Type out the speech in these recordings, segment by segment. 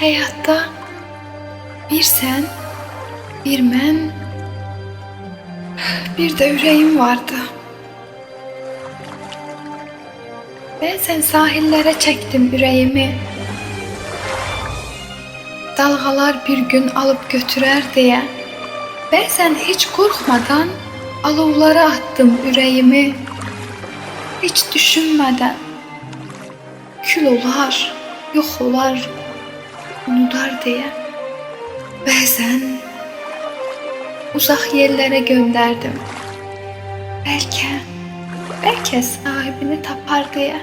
Hayatta bir sen, bir mən, bir de yüreğim vardı. Bazen sahillere çektim yüreğimi. Dalgalar bir gün alıp götürer diye. Bazen hiç korkmadan alovlara attım yüreğimi. Hiç düşünmeden. Kül olar, yok olar, unutar diye. Bazen uzak yerlere gönderdim. Belki, belki sahibini tapar diye.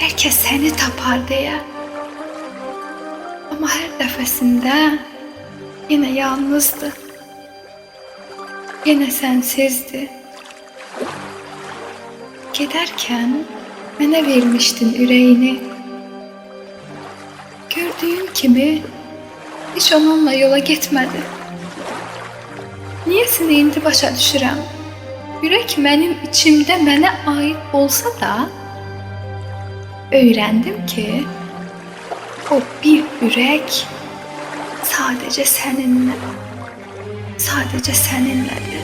Belki seni tapar diye. Ama her defesinde yine yalnızdı. Yine sensizdi. Giderken mənə vermiştin ürəyini. Gördüyüm kimi hiç onunla yola getmədi. Niyəsini indi başa düşürəm. Ürək mənim içimdə mənə aid olsa da öyrəndim ki, o bir ürək sadəcə səninlə, sadəcə səninlədir.